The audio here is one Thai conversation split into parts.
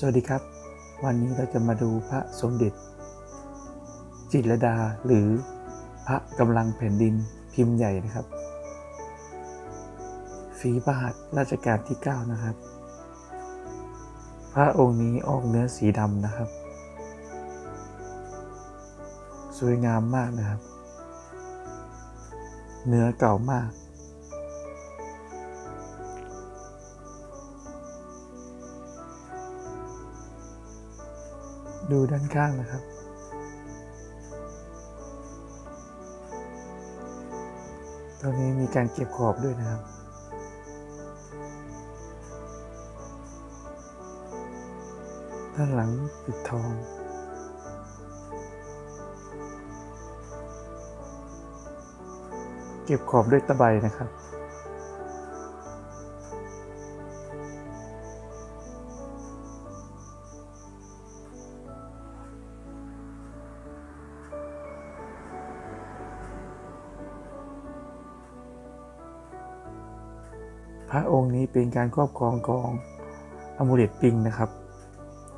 สวัสดีครับ วันนี้เราจะมาดูพระสมเด็จ จิตรดาหรือพระกำลังแผ่นดินพิมพ์ใหญ่นะครับฝีพระหัตถ์ราชการที่ 9 นะครับ พระองค์นี้ออกเนื้อสีดำนะครับ สวยงามมากนะครับ เนื้อเก่ามาก ดูด้านข้างนะครับตอนนี้มีการเก็บขอบด้วยนะครับ ด้านหลังปิดทองเก็บขอบด้วยตะไบนะครับ ระองค์นี้เป็นการครอบครองของอมูเลตปิงนะครับ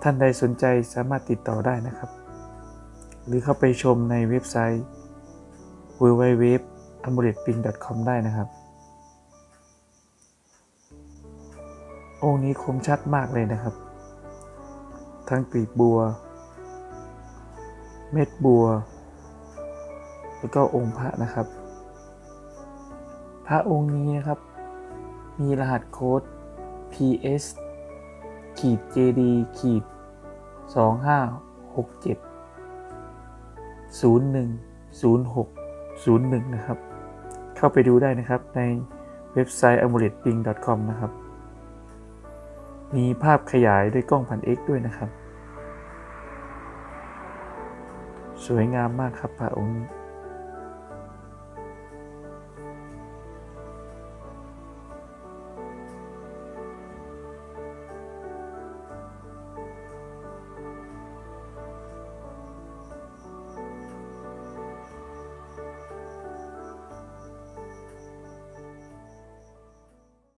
ท่านใดสนใจสามารถติดต่อได้นะครับ หรือเข้าไปชมในเว็บไซต์ www a m u l e t p i n g com ได้นะครับ องค์นี้คมชัดมากเลยนะครับ ทั้งกลีบบัว เม็ดบัว แล้วก็องค์พระนะครับ พระองค์นี้นะครับ มีรหัสโค้ด PS ขีด JD ขีด 2567 0106 01 นะครับ เข้าไปดูได้นะครับในเว็บไซต์ amuletping.com นะครับ มีภาพขยายด้วยกล้องพัน X ด้วยนะครับ สวยงามมากครับพระองค์นี้